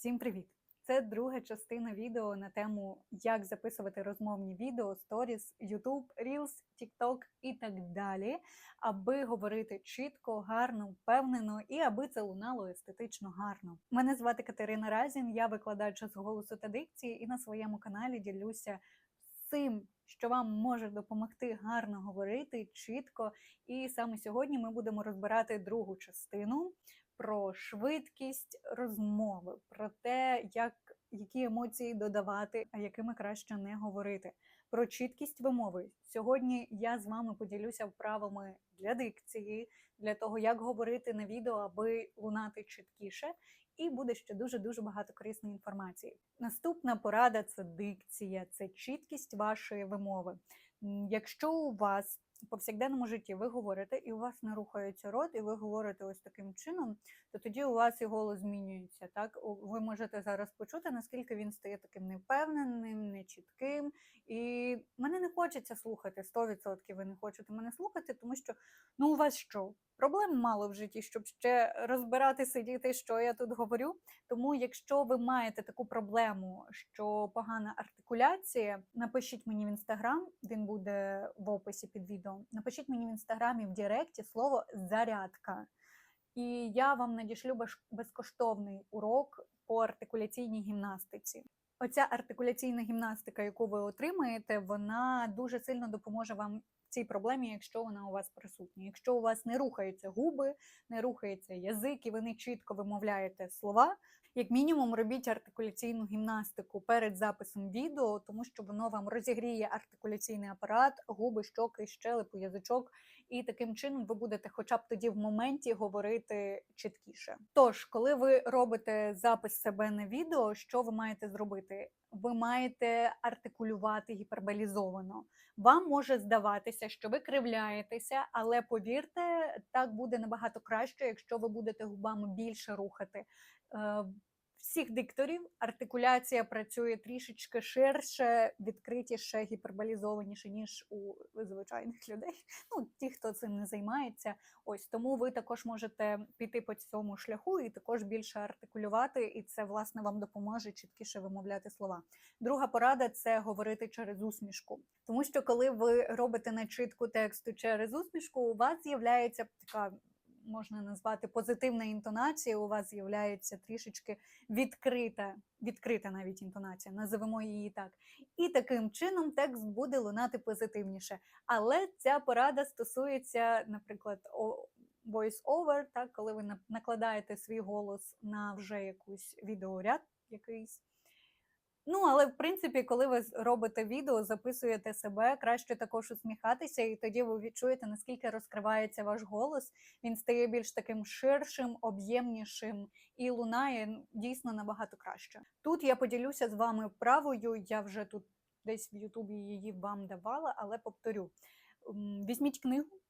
Всім привіт! Це друга частина відео на тему, як записувати розмовні відео, сторіс, YouTube, Reels, TikTok і так далі, аби говорити чітко, гарно, впевнено і аби це лунало естетично гарно. Мене звати Катерина Разін, я викладач з голосу та дикції, і на своєму каналі ділюся всім, що вам може допомогти гарно говорити чітко. І саме сьогодні ми будемо розбирати другу частину про швидкість розмови, про те, як які емоції додавати, а якими краще не говорити, про чіткість вимови. Сьогодні я з вами поділюся вправами для дикції, для того, як говорити на відео, аби лунати чіткіше. І буде ще дуже дуже багато корисної інформації. Наступна порада це дикція, це чіткість вашої вимови. Якщо у вас повсякденному житті ви говорите, і у вас не рухається рот, і ви говорите ось таким чином, то тоді у вас і голос змінюється. Так ви можете зараз почути, наскільки він стає таким невпевненим, нечітким. І мене не хочеться слухати 100% Ви не хочете мене слухати, тому що ну у вас що? Проблем мало в житті, щоб ще розбирати, сидіти, що я тут говорю. Тому, якщо ви маєте таку проблему, що погана артикуляція, напишіть мені в інстаграм, він буде в описі під відео. Напишіть мені в інстаграмі в Директі слово зарядка. І я вам надішлю безкоштовний урок по артикуляційній гімнастиці. Оця артикуляційна гімнастика, яку ви отримаєте, вона дуже сильно допоможе вам цій проблемі, якщо вона у вас присутня. Якщо у вас не рухаються губи, не рухається язик, і ви не чітко вимовляєте слова, як мінімум робіть артикуляційну гімнастику перед записом відео, тому що воно вам розігріє артикуляційний апарат, губи, щоки, щелепу, язичок, і таким чином ви будете, хоча б тоді в моменті говорити чіткіше. Тож, коли ви робите запис себе на відео, що ви маєте зробити? Ви маєте артикулювати гіперболізовано. Вам може здаватися, що ви кривляєтеся, але повірте, так буде набагато краще, якщо ви будете губами більше рухати. Всіх дикторів артикуляція працює трішечки ширше, відкритіше, гіперболізованіше, ніж у звичайних людей. Ну, ті, хто цим не займається. Ось тому ви також можете піти по цьому шляху і також більше артикулювати, і це власне вам допоможе чіткіше вимовляти слова. Друга порада це говорити через усмішку. Тому що коли ви робите начитку тексту через усмішку, у вас з'являється така. Можна назвати позитивна інтонація, у вас з'являється трішечки відкрита, відкрита навіть інтонація, називемо її так. І таким чином текст буде лунати позитивніше. Але ця порада стосується, наприклад, voice-over, так, коли ви накладаєте свій голос на вже якусь відеоряд якийсь. Ну, але в принципі, коли ви робите відео, записуєте себе, краще також усміхатися, і тоді ви відчуєте, наскільки розкривається ваш голос. Він стає більш таким ширшим, об'ємнішим і лунає дійсно набагато краще. Тут я поділюся з вами вправою. Я вже тут десь в Ютубі її вам давала, але повторю: візьміть книгу.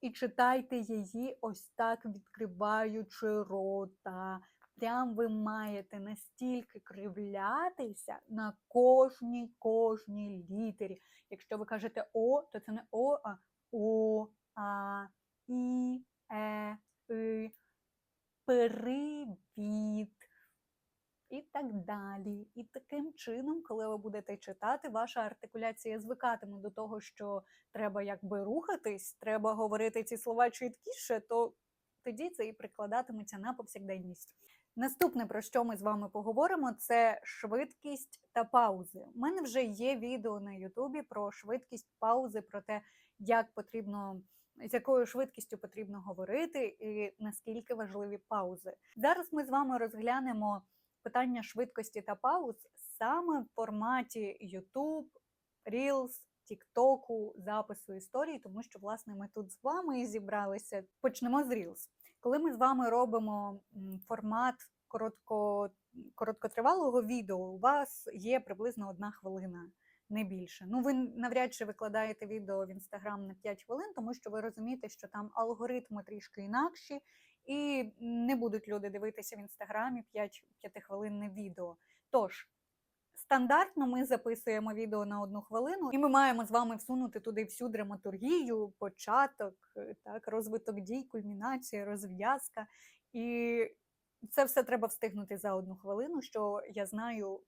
І читайте її ось так, відкриваючи рота. Прям ви маєте настільки кривлятися на кожній кожній літері. Якщо ви кажете О, то це не О, а О, А, І, Е, И, Привіт. І так далі. І таким чином, коли ви будете читати, ваша артикуляція звикатиме до того, що треба якби рухатись, треба говорити ці слова чіткіше, то тоді це і прикладатиметься на повсякденність. Наступне, про що ми з вами поговоримо, це швидкість та паузи. У мене вже є відео на Ютубі про швидкість паузи, про те, як потрібно, з якою швидкістю потрібно говорити і наскільки важливі паузи. Зараз ми з вами розглянемо питання швидкості та пауз саме в форматі YouTube, Reels, TikTok, запису історії, тому що власне ми тут з вами і зібралися. Почнемо з Reels. Коли ми з вами робимо формат коротко, короткотривалого відео, у вас є приблизно одна хвилина. Не більше. Ну, ви навряд чи викладаєте відео в інстаграм на 5 хвилин, тому що ви розумієте, що там алгоритми трішки інакші, і не будуть люди дивитися в інстаграмі 5 п'ятихвилинне відео. Тож, стандартно ми записуємо відео на одну хвилину, і ми маємо з вами всунути туди всю драматургію, початок, е, так, розвиток дій, кульмінація, розв'язка. І Це все треба встигнути за одну хвилину, що я знаю,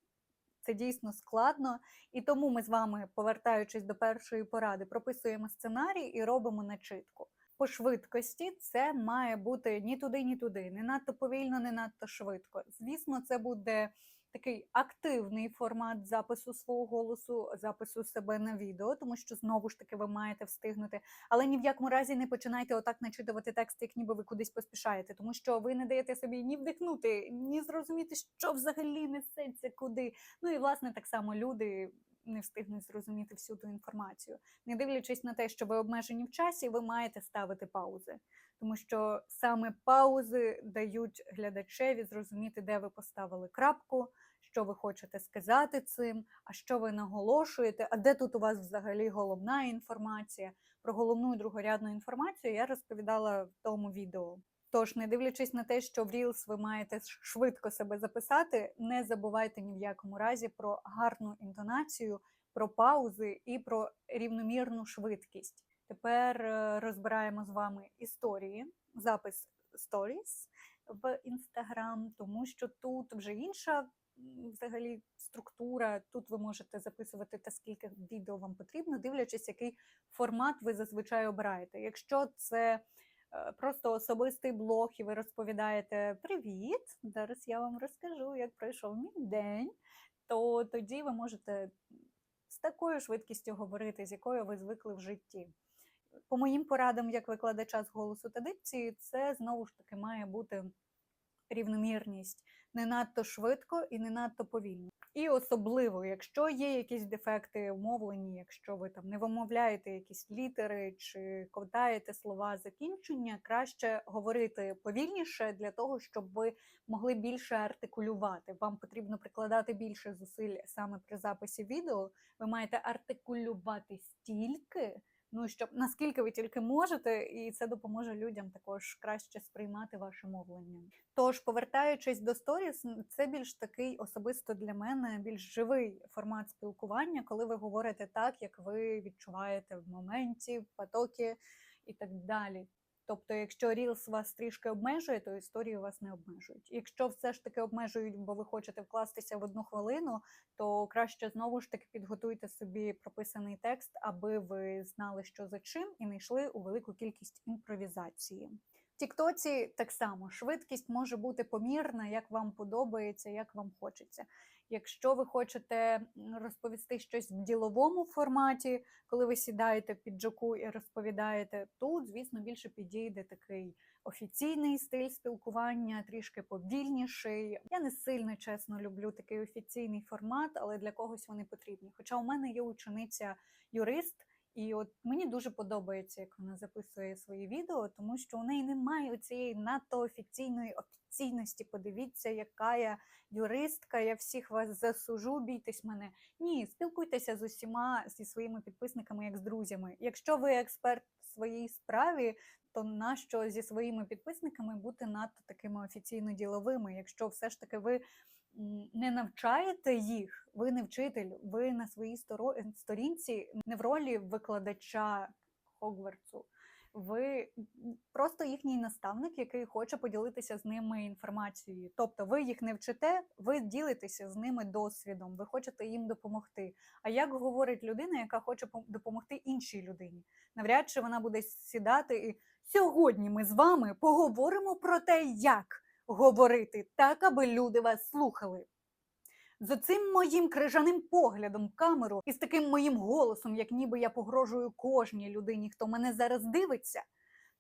це дійсно складно. І тому ми з вами, повертаючись до першої поради, прописуємо сценарій і робимо начитку. По швидкості це має бути ні туди, ні туди, не надто повільно, не надто швидко. Звісно, це буде такий активний формат запису свого голосу, запису себе на відео, тому що знову ж таки ви маєте встигнути. Але ні в якому разі не починайте отак начитувати текст, як ніби ви кудись поспішаєте, тому що ви не даєте собі ні вдихнути, ні зрозуміти, що взагалі несеться куди. Ну і власне так само люди. Не встигнуть зрозуміти всю ту інформацію, не дивлячись на те, що ви обмежені в часі, ви маєте ставити паузи, тому що саме паузи дають глядачеві зрозуміти, де ви поставили крапку, що ви хочете сказати цим, а що ви наголошуєте, а де тут у вас взагалі головна інформація. Про головну і другорядну інформацію я розповідала в тому відео. Тож, не дивлячись на те, що в Reels ви маєте швидко себе записати, не забувайте ні в якому разі про гарну інтонацію, про паузи і про рівномірну швидкість. Тепер е, розбираємо з вами історії, запис Stories в Instagram, тому що тут вже інша взагалі структура. Тут ви можете записувати те, скільки відео вам потрібно, дивлячись, який формат ви зазвичай обираєте. Якщо це просто особистий блог, і ви розповідаєте Привіт! Зараз я вам розкажу, як пройшов мій день, то тоді ви можете з такою швидкістю говорити, з якою ви звикли в житті. По моїм порадам, як викладача з голосу та дикції, це знову ж таки має бути рівномірність не надто швидко і не надто повільно. І особливо, якщо є якісь дефекти умовлені, якщо ви там не вимовляєте якісь літери чи ковтаєте слова закінчення, краще говорити повільніше для того, щоб ви могли більше артикулювати. Вам потрібно прикладати більше зусиль саме при записі відео. Ви маєте артикулювати стільки ну щоб наскільки ви тільки можете, і це допоможе людям також краще сприймати ваше мовлення. Тож, повертаючись до сторіс, це більш такий особисто для мене більш живий формат спілкування, коли ви говорите так, як ви відчуваєте в моменті, в потокі і так далі. Тобто, якщо Reels вас трішки обмежує, то історії вас не обмежують. Якщо все ж таки обмежують, бо ви хочете вкластися в одну хвилину, то краще знову ж таки підготуйте собі прописаний текст, аби ви знали, що за чим, і не йшли у велику кількість імпровізації. Тіктоці так само швидкість може бути помірна, як вам подобається, як вам хочеться. Якщо ви хочете розповісти щось в діловому форматі, коли ви сідаєте в піджаку і розповідаєте, тут, звісно, більше підійде такий офіційний стиль спілкування, трішки повільніший. Я не сильно чесно люблю такий офіційний формат, але для когось вони потрібні. Хоча у мене є учениця юрист. І от мені дуже подобається, як вона записує свої відео, тому що у неї немає цієї надто офіційної офіційності. Подивіться, яка я юристка, я всіх вас засужу, бійтесь мене. Ні, спілкуйтеся з усіма зі своїми підписниками, як з друзями. Якщо ви експерт в своїй справі, то нащо зі своїми підписниками бути надто такими офіційно діловими? Якщо все ж таки ви не навчаєте їх, ви не вчитель, ви на своїй сторінці не в ролі викладача Хогвартсу. Ви просто їхній наставник, який хоче поділитися з ними інформацією. Тобто ви їх не вчите, ви ділитеся з ними досвідом, ви хочете їм допомогти. А як говорить людина, яка хоче допомогти іншій людині? Навряд чи вона буде сідати і сьогодні ми з вами поговоримо про те, як говорити так, аби люди вас слухали. За цим моїм крижаним поглядом камеру і з таким моїм голосом, як ніби я погрожую кожній людині, хто мене зараз дивиться,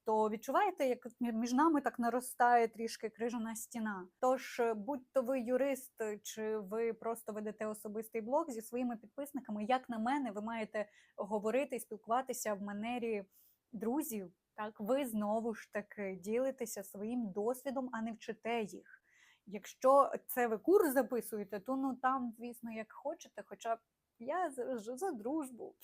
то відчуваєте, як між нами так наростає трішки крижана стіна. Тож, будь-то ви юрист, чи ви просто ведете особистий блог зі своїми підписниками, як на мене, ви маєте говорити і спілкуватися в манері друзів. Так, ви знову ж таки ділитеся своїм досвідом, а не вчите їх. Якщо це ви курс записуєте, то ну там, звісно, як хочете, хоча я за, за дружбу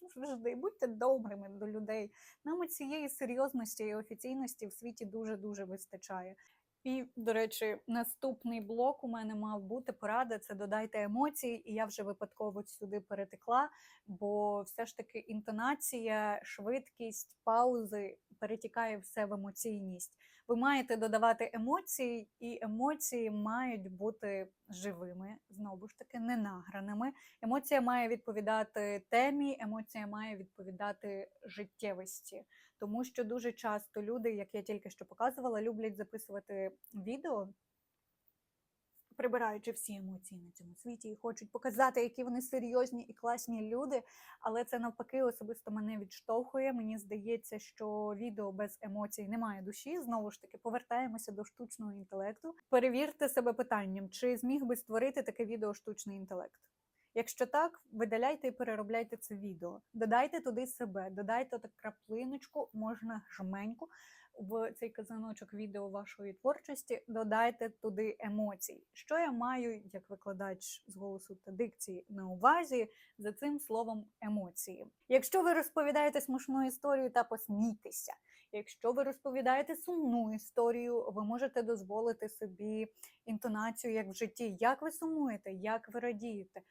завжди будьте добрими до людей. Нам цієї серйозності і офіційності в світі дуже дуже вистачає. І, до речі, наступний блок у мене мав бути порада це додайте емоції, і я вже випадково сюди перетекла, бо все ж таки інтонація, швидкість, паузи перетікає все в емоційність. Ви маєте додавати емоції, і емоції мають бути живими, знову ж таки, не награними. Емоція має відповідати темі, емоція має відповідати життєвості. Тому що дуже часто люди, як я тільки що показувала, люблять записувати відео, прибираючи всі емоції на цьому світі, і хочуть показати, які вони серйозні і класні люди. Але це навпаки особисто мене відштовхує. Мені здається, що відео без емоцій немає душі. Знову ж таки, повертаємося до штучного інтелекту. Перевірте себе питанням, чи зміг би створити таке відео штучний інтелект. Якщо так, видаляйте і переробляйте це відео. Додайте туди себе, додайте так краплиночку, можна жменьку в цей казаночок відео вашої творчості, додайте туди емоцій. Що я маю як викладач з голосу та дикції на увазі за цим словом емоції? Якщо ви розповідаєте смішну історію та посмійтеся, якщо ви розповідаєте сумну історію, ви можете дозволити собі інтонацію як в житті. Як ви сумуєте, як ви радієте?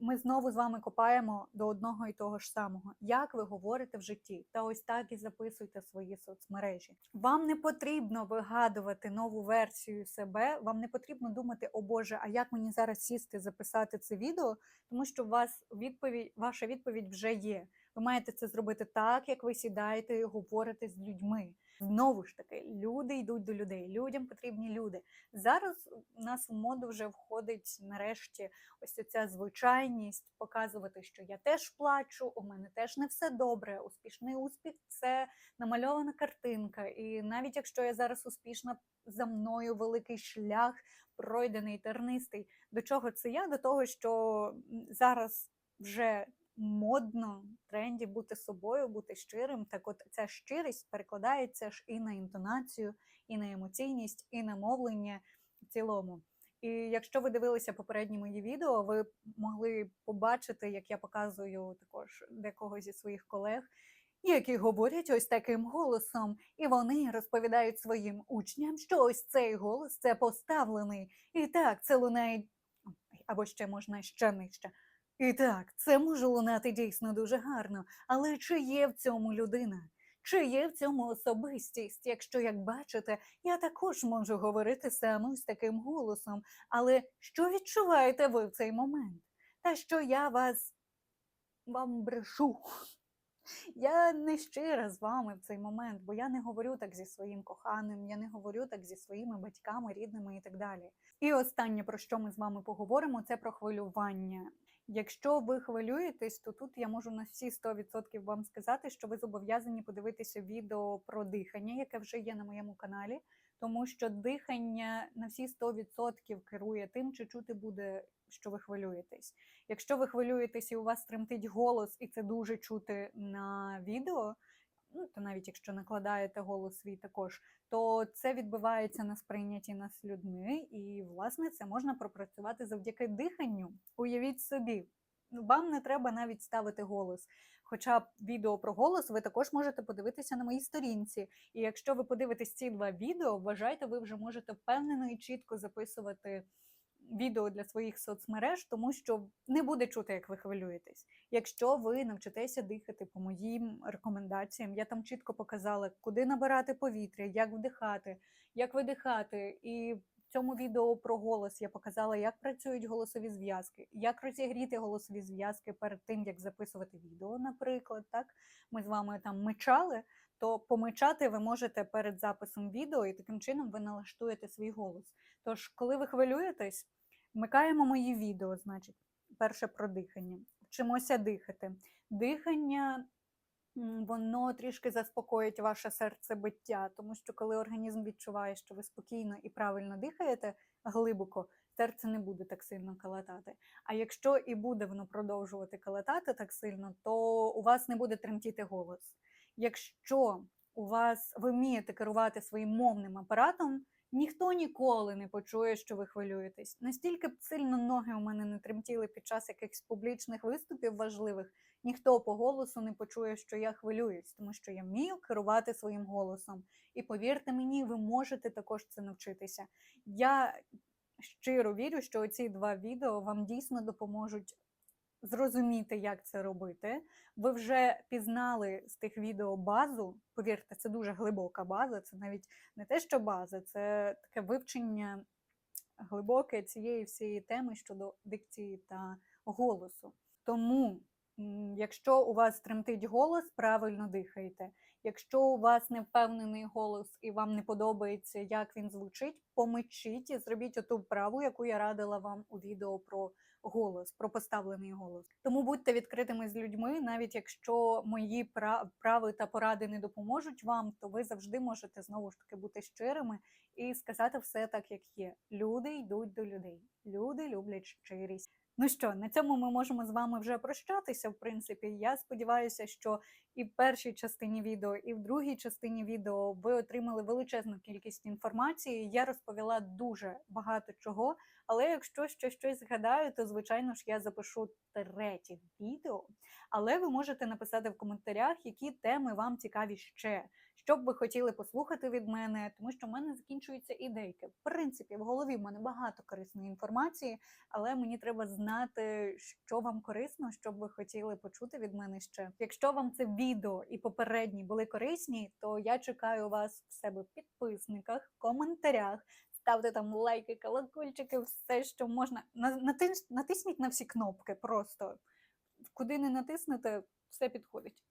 Ми знову з вами копаємо до одного і того ж самого. Як ви говорите в житті? Та ось так і записуйте свої соцмережі. Вам не потрібно вигадувати нову версію себе. Вам не потрібно думати, о Боже, а як мені зараз сісти, записати це відео, тому що вас відповідь, ваша відповідь вже є. Ви маєте це зробити так, як ви сідаєте і говорите з людьми. Знову ж таки, люди йдуть до людей. Людям потрібні люди. Зараз у нас в моду вже входить нарешті ось ця звичайність показувати, що я теж плачу, у мене теж не все добре. Успішний успіх це намальована картинка. І навіть якщо я зараз успішна, за мною великий шлях пройдений тернистий. До чого це я? До того, що зараз вже модно тренді бути собою, бути щирим. Так, от ця щирість перекладається ж і на інтонацію, і на емоційність, і на мовлення в цілому. І якщо ви дивилися попередні мої відео, ви могли побачити, як я показую також декого зі своїх колег, які говорять ось таким голосом, і вони розповідають своїм учням, що ось цей голос це поставлений. І так, це лунає або ще можна ще нижче. І так, це може лунати дійсно дуже гарно, але чи є в цьому людина? Чи є в цьому особистість? Якщо, як бачите, я також можу говорити саме з таким голосом, але що відчуваєте ви в цей момент? Та що я вас вам брешу? Я не щира з вами в цей момент, бо я не говорю так зі своїм коханим, я не говорю так зі своїми батьками, рідними і так далі. І останнє, про що ми з вами поговоримо, це про хвилювання. Якщо ви хвилюєтесь, то тут я можу на всі 100% вам сказати, що ви зобов'язані подивитися відео про дихання, яке вже є на моєму каналі, тому що дихання на всі 100% керує тим, чи чути буде, що ви хвилюєтесь. Якщо ви хвилюєтесь і у вас тремтить голос, і це дуже чути на відео, ну то навіть якщо накладаєте голос свій також, то це відбувається на сприйнятті нас людьми, і власне це можна пропрацювати завдяки диханню. Уявіть собі, вам не треба навіть ставити голос. Хоча відео про голос ви також можете подивитися на моїй сторінці. І якщо ви подивитесь ці два відео, вважайте, ви вже можете впевнено і чітко записувати відео для своїх соцмереж, тому що не буде чути, як ви хвилюєтесь. Якщо ви навчитеся дихати по моїм рекомендаціям, я там чітко показала, куди набирати повітря, як вдихати, як видихати. І в цьому відео про голос я показала, як працюють голосові зв'язки, як розігріти голосові зв'язки перед тим, як записувати відео, наприклад. Так, ми з вами там мичали. То помичати ви можете перед записом відео, і таким чином ви налаштуєте свій голос. Тож, коли ви хвилюєтесь, вмикаємо мої відео, значить, перше про дихання. Вчимося дихати. Дихання воно трішки заспокоїть ваше серцебиття, тому що коли організм відчуває, що ви спокійно і правильно дихаєте глибоко, серце не буде так сильно калатати. А якщо і буде воно продовжувати калатати так сильно, то у вас не буде тремтіти голос. Якщо у вас ви вмієте керувати своїм мовним апаратом, ніхто ніколи не почує, що ви хвилюєтесь. Настільки б сильно ноги у мене не тремтіли під час якихось публічних виступів важливих, ніхто по голосу не почує, що я хвилююсь, тому що я вмію керувати своїм голосом. І повірте мені, ви можете також це навчитися. Я щиро вірю, що ці два відео вам дійсно допоможуть зрозуміти, як це робити. Ви вже пізнали з тих відео базу. Повірте, це дуже глибока база. Це навіть не те, що база, це таке вивчення глибоке цієї всієї теми щодо дикції та голосу. Тому, якщо у вас тремтить голос, правильно дихайте. Якщо у вас не впевнений голос і вам не подобається, як він звучить, помичіть і зробіть оту вправу, яку я радила вам у відео про голос, про поставлений голос. Тому будьте відкритими з людьми, навіть якщо мої прави та поради не допоможуть вам, то ви завжди можете знову ж таки бути щирими і сказати все так, як є. Люди йдуть до людей. Люди люблять щирість. Ну що, на цьому ми можемо з вами вже прощатися. В принципі, я сподіваюся, що і в першій частині відео, і в другій частині відео ви отримали величезну кількість інформації. Я розповіла дуже багато чого. Але якщо ще щось згадаю, то звичайно ж я запишу третє відео. Але ви можете написати в коментарях, які теми вам цікаві ще, що б ви хотіли послухати від мене, тому що в мене закінчуються ідейки. В принципі, в голові в мене багато корисної інформації, але мені треба знати, що вам корисно, що б ви хотіли почути від мене ще. Якщо вам це відео і попередні були корисні, то я чекаю вас в себе в підписниках, коментарях. Ставте там лайки, колокольчики, все, що можна. На- Натисніть на всі кнопки просто. Куди не натиснете, все підходить.